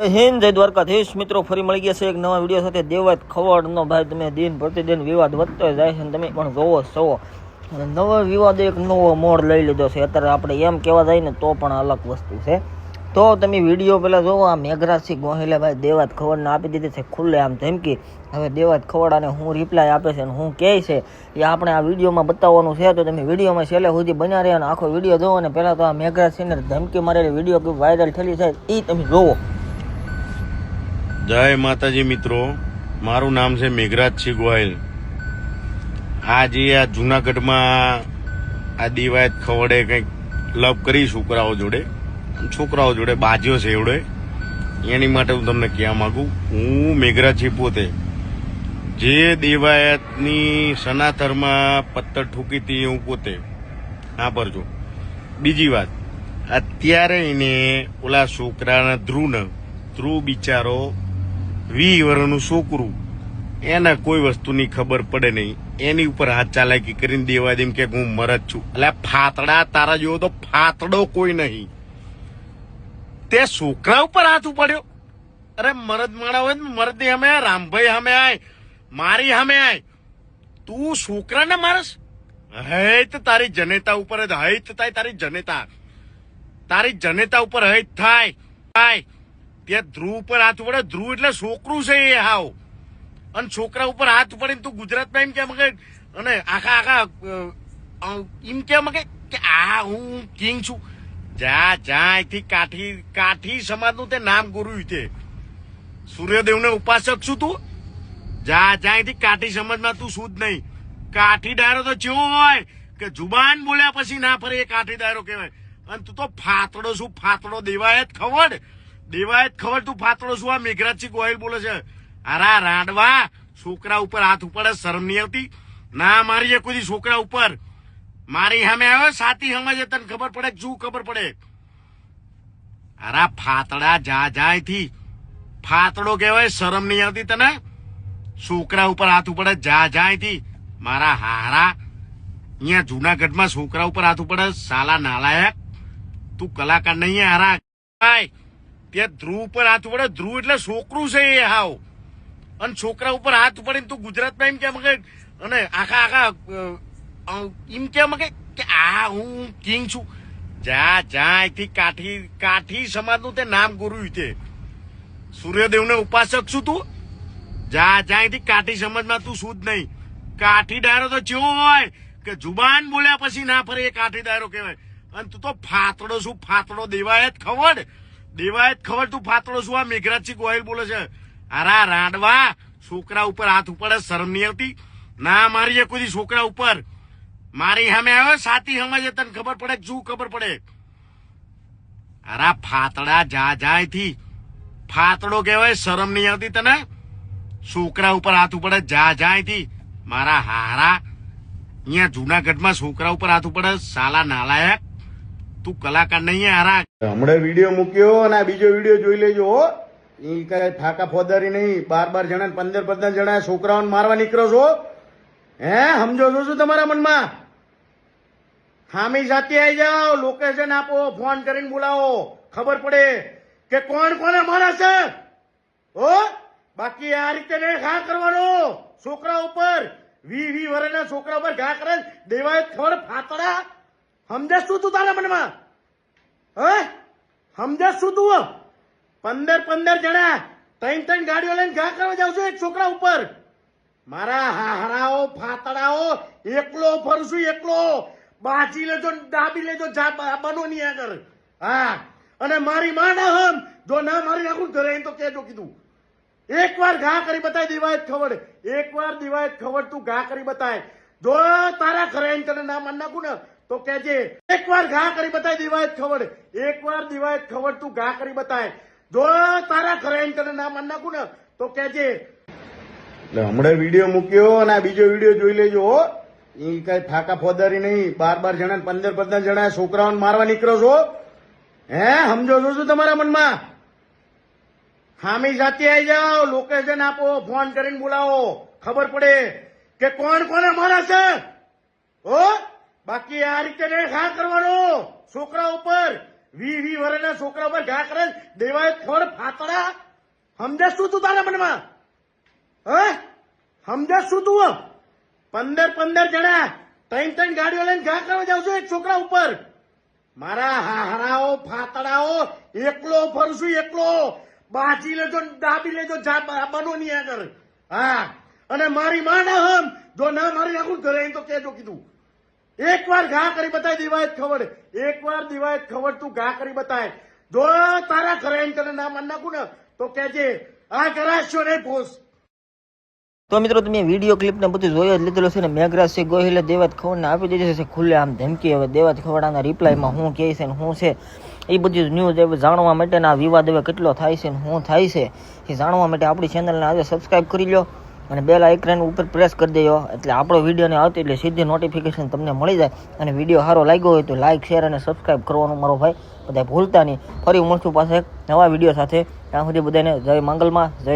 હિન્દ જય દ્વારકાધીશ. મિત્રો, ફરી મળી ગયા છે એક નવા વીડિયો સાથે. દેવાત ખવડનો ભાઈ, તમે દિન પ્રતિદિન વિવાદ વધતો જાય છે તમે પણ જોવો છો. અને નવો વિવાદ એક નવો મોડ લઈ લીધો છે. અત્યારે આપણે એમ કહેવા જાય ને તો પણ અલગ વસ્તુ છે. તો તમે વીડિયો પહેલાં જોવો. આ મેઘરાજસિંહ ગોહિલે ભાઈ દેવાત ખવડને આપી દીધી છે ખુલ્લે આમ ધમકી. હવે દેવાત ખવડાને હું રિપ્લાય આપે છે અને હું કહે છે એ આપણે આ વિડીયોમાં બતાવવાનું છે તો તમે વિડીયોમાં છેલ્લે સુધી બન્યા રહ્યા અને આખો વીડિયો જોવો અને પહેલાં તો આ મેઘરાજસિંહને ધમકી મારેલી વીડિયો કે વાયરલ થયેલી છે એ તમે જોવો. જય માતાજી મિત્રો. મારું નામ છે મેઘરાજસિંહ ગોયલ આજે આ જુનાગઢમાં આ દિવાયત ખવડે કંઈક લવ કરી છોકરાઓ જોડે. છોકરાઓ જોડે, બાજ્યો છે એવડે. એની માટે હું તમને કહેવા માગું, હું મેઘરાજસિંહ પોતે. જે દેવાયતની સનાતરમાં પથ્થર ઠૂકી હતી હું પોતે. હા પરજો બીજી વાત, અત્યારે એને ઓલા છોકરાના ધ્રુવને, ધ્રુવ બિચારો વી વર્ષનું છોકરું. એને કોઈ વસ્તુની ખબર પડે નહીં. એની ઉપર હાથ ચાલાકી કરીને દેવા દેમ કે હું મરદ છું. એટલે ફાતડા તારા જેવો તો ફાતડો કોઈ નહીં. તે છોકરા ઉપર હાથ ઉપાડ્યો. અરે મરદ માણા હોય મરદ અમે રામભાઈ અમે આય, મારી અમે આય. તું છોકરાને મારસ? હૈત તારી જનેતા ઉપર હૈત થાય તારી જનેતા. તારી જનેતા ઉપર હૈત થાય થાય. ત્યાં ધ્રુવ ઉપર હાથ પડે ધ્રુવ એટલે છોકરું છે એ હાવ. અને છોકરા ઉપર હાથ પડે તું ગુજરાતમાં એમ કેમ કે, અને આખા આખા એમ કેમ કે આ હું કિંગ છું. જા જા, અહીંથી કાઠી કાઠી સમાજનું તે નામ ગુરુ તે. સૂર્યદેવને ઉપાસક છું તું. જા જા, અહીંથી કાઠી સમાજમાં તું શું જ નહીં. કાઠી ડાયરો તો ચેવો હોય કે જુબાન બોલ્યા પછી ના ફરે એ કાઠી ડાયરો કહેવાય. અને તું તો ફાતડો શું ફાતડો દેવાય જ ખબર? દેવાય જ ખબર તું ફાતળો શું આ મેઘરાજસિંહ ગોહિલ બોલે છે? અરા રાડવા, છોકરા ઉપર હાથ ઉપાડે શરમ નહીં આવતી? ના મારી કોઈ છોકરા ઉપર. મારી સામે આવ્યો, સાતી સમજે તને ખબર પડે શું ખબર પડે? અરા ફાતડા જા જાયથી ફાતડો કહેવાય, શરમ નહીં આવતી તને? છોકરા ઉપર હાથ ઉપડે જા જાયથી મારા હારા અહીંયા જુનાગઢમાં છોકરા ઉપર હાથ ઉપાડે સાલા નાલાયક. તું કલાકાર નહીં હારા. આય ત્યાં ધ્રુવ ઉપર હાથ પડે ધ્રુવ એટલે છોકરું છે એ હાવ. અને છોકરા ઉપર હાથ પડે તું ગુજરાતમાં એમ કેમ કે, અને આખા આખા એમ કેમ કે આ હું કિંગ છું. જા જા, અહીંથી કાઠી કાઠી સમાજનું તે નામ ગુરુ તે. સૂર્યદેવને ઉપાસક છું તું. જા જા, અહીંથી કાઠી સમાજમાં તું શું જ નહીં. કાઠી ડાયરો તો જેવો હોય કે જુબાન બોલ્યા પછી ના ફરે એ કાઠી ડાયરો કહેવાય. અને તું તો ફાતડો શું ફાતડો દેવાય જ ખબર? દેવાય જ ખબર તું ફાતળો શું આ મેઘરાજસિંહ ગોહિલ બોલે છે? અરા રાડવા, છોકરા ઉપર હાથ ઉપાડે શરમ નહીં આવતી? ના મારી કોઈ છોકરા ઉપર. મારી સામે આવ્યો સાતી સમજે તને ખબર પડે શું ખબર પડે? અરા ફાતડા જા જાયથી ફાતડો કહેવાય, શરમ નહીં આવતી તને? છોકરા ઉપર હાથ ઉપાડે જા જાયથી મારા હારા, અહીંયા જુનાગઢમાં છોકરા ઉપર હાથ ઉપાડે સાલા નાલાયક. તું કલાકાર નહીં હારા. હમણાં વીડિયો મૂક્યો અને બીજો વીડિયો જોઈ લેજો, હો. કઈ ફાકા ફોદારી નહીં. બાર બાર જણા પંદર પંદર જણા છોકરાઓને મારવા નીકળો છો. હે, સમજો છો શું તમારા મનમાં? ખામી સાથે આવી જાઓ લોકેશન આપો ફોન કરીને બોલાવો. ખબર પડે કે કોણ કોને મારે છે. હો, બાકી આ રીતે ને ઘા કરવાનો. છોકરા ઉપર, વી વી વરેના છોકરા ઉપર ઘા કરે દેવાય ખબર ફાતડા સમજે શું તું તારા મનમાં? હે? સમજે શું તું? પંદર પંદર જણા ત્રણ ત્રણ ગાડીઓ લઈને ઘા કરવા જાવ છું એક છોકરા ઉપર. મારા હારાઓ ફાતડાઓ, એકલો ફરશું એકલો. બાજી લેજો ડાબી લેજો બનો નહીં આગળ. હા. અને મારી માં ના હમ. જો ના મારી નાખું ઘરે તો કેજો કીધું. એક વાર ઘા કરી બતાય દિવાયત ખબર. એક વાર દિવાયત ખબર તું ઘા કરી બતાય. જો તારા ઘરે તને ના માન નાખું ને તો કેજે એક વાર ઘા કરી બતાય દિવાયત એક વાર દિવાયત ખબર તું ઘા કરી બતાય. જો તારા ઘરે આઈને તને ના નાખું ને, તો કેજે એટલે હમણાં વીડિયો મૂક્યો અને આ બીજો વીડિયો જોઈ લેજો ઈ કઈ ફાકા ફોદારી નહીં. બાર બાર જણા પંદર પંદર જણા છોકરાઓને મારવા નીકળો છો. હે, સમજો છો શું તમારા મનમાં? હામી સાથે આવી જાઓ લોકેશન આપો ફોન કરીને બોલાવો. ખબર પડે કે કોણ કોને મારે છે? હો? બાકી આ રીતે ઘા કરવાનો. છોકરા ઉપર વી વી વરના છોકરા ઉપર ઘા કરે દેવાય ખોડ ફાતડા. સમજે શું તું તારા મનમાં? હે? સમજે શું તું પંદર પંદર જણા ત્રણ ત્રણ ગાડીઓ લઈને ઘા કરવા જાવ છું એક છોકરા ઉપર. મારા હાહરાઓ, ફાતડાઓ, એકલો ફરશું એકલો. બાજી લેજો દાબી લેજો બનો નહીં આગળ. હા. અને મારી માં ના હમ. જો ના મારી નાખું ઘરે તો કેજો કીધું. એક વાર ઘા કરી બતાય દિવાયત ખબર એક વાર દિવાયત ખબર તું ઘા કરી બતાય. જો તારા ઘરે માન નાખું ને, તો કેજે આ કરાશો નહીં ફોસ તો મિત્રો તમે વીડિયો ક્લિપને બધું જોયો જ લીધેલું છે ને, મેઘરાજસિંહ ગોહિલે દેવાત ખવડને આપી દીધી છે, ખુલ્લે આમ ધમકી. હવે દેવાત ખવડાના રિપ્લાયમાં શું કહે છે ને શું છે, એ બધી ન્યૂઝ હવે જાણવા માટેના વિવાદ હવે કેટલો થાય છે ને શું થાય છે, એ જાણવા માટે આપણી ચેનલને આજે સબસ્ક્રાઇબ કરી લો અને બેલ આઇકન ઉપર પ્રેસ કરી દેજો. એટલે આપણો વિડીયોને આવતી એટલે સીધી નોટિફિકેશન તમને મળી જાય. અને વીડિયો સારો લાગ્યો હોય તો લાઇક શેર અને સબસ્ક્રાઇબ કરવાનું મારો ભાઈ. બધા ભૂલતા નહીં. ફરી મળશું પાસે નવા વીડિયો સાથે. ત્યાં સુધી બધાને જય મંગલમાં, જય